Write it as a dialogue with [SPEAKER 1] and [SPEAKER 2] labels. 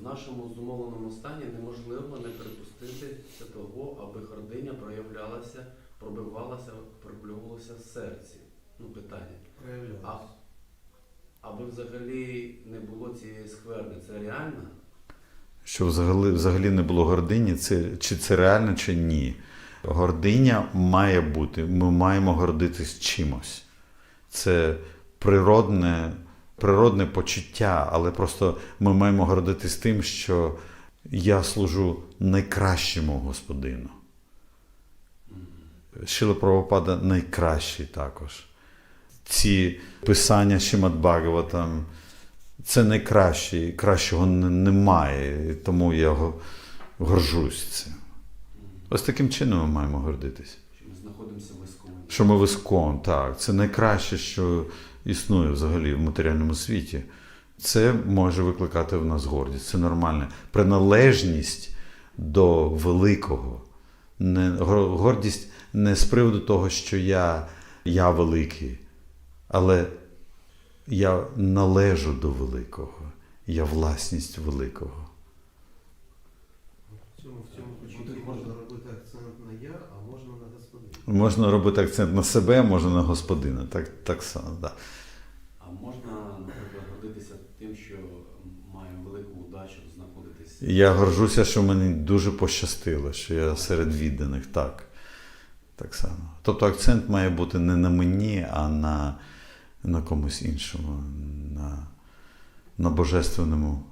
[SPEAKER 1] в нашому зумовленому стані неможливо не припустити того, аби гординя проявлялася, пробивалася, проблювалася в серці. Ну, питання. А, аби взагалі не було цієї скверни, це реально?
[SPEAKER 2] Що взагалі, взагалі не було гордині, це, чи це реально, чи ні. Гординя має бути. Ми маємо гордитись чимось. Це природне, природне почуття, але просто ми маємо гордитись тим, що я служу найкращому господину. Шила Правопада найкращий також. Ці писання Шимат Бхагаватам це найкраще, кращого немає, тому я горжусь цим. Ось таким чином ми маємо гордитися.
[SPEAKER 1] Що ми знаходимося в ісконі?
[SPEAKER 2] Що ми вискон, так, це найкраще, що існує взагалі в матеріальному світі. Це може викликати в нас гордість. Це нормально. Приналежність до великого. Не, гордість не з приводу того, що я, я великий, але я належу до великого. Я власність великого.
[SPEAKER 3] В цьому, в цьому почутті можна робити акцент на я, а можна на господина.
[SPEAKER 2] Можна робити акцент на себе, можна на господина. Так, так само, да.
[SPEAKER 1] А можна, наприклад, гордитися тим, що маю велику удачу знаходитись.
[SPEAKER 2] Я горжуся, що мені дуже пощастило, що я серед відданих, так. Так само. Тобто акцент має бути не на мені, а на, на комусь іншому, на, на божественному